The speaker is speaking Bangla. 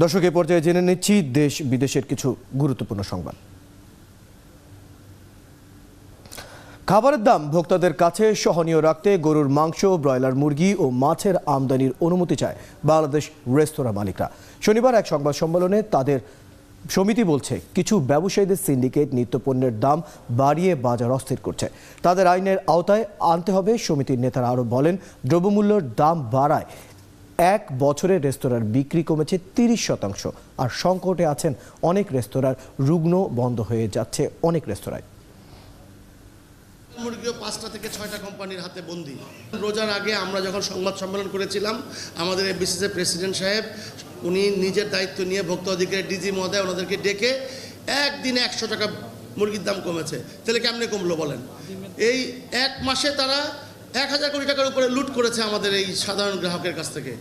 দর্শক, এ পর্যায়ে জেনে নিচ্ছি দেশ বিদেশের কিছু গুরুত্বপূর্ণ সংবাদ। খাবারের দাম ভোক্তাদের কাছে সহনীয় রাখতে গরুর মাংস, ব্রয়লার মুরগি ও মাছের আমদানির অনুমতি চায় বাংলাদেশ রেস্তোরাঁ মালিকরা। শনিবার এক সংবাদ সম্মেলনে তাদের সমিতি বলছে, কিছু ব্যবসায়ীদের সিন্ডিকেট নিত্যপণ্যের দাম বাড়িয়ে বাজার অস্থির করছে। তাদের আইনের আওতায় আনতে হবে, সমিতির নেতারা আরও বলেন, দ্রব্যমূল্যের দাম বাড়ায়। এক বছরে রেস্তোরাঁর বিক্রি কমেছে তিরিশ শতাংশ, আর সংকটে আছেন অনেক রেস্তোরাঁর, রুগ্ন বন্ধ হয়ে যাচ্ছে অনেক রেস্তোরাঁয়। মুরগিও পাঁচটা থেকে ছয়টা কোম্পানির হাতে বন্দি। রোজার আগে আমরা যখন সংবাদ সম্মেলন করেছিলাম, আমাদের এফবিসিসির প্রেসিডেন্ট সাহেব, উনি নিজের দায়িত্ব নিয়ে ভোক্তা অধিকারী ডিজি মহোদয় ওনাদেরকে ডেকে একদিনে একশো টাকা মুরগির দাম কমেছে। তাহলে কেমনে কমলো বলেন? এই এক মাসে তারা এক হাজার কোটি টাকার উপরে লুট করেছে আমাদের এই সাধারণ গ্রাহকের কাছ থেকে।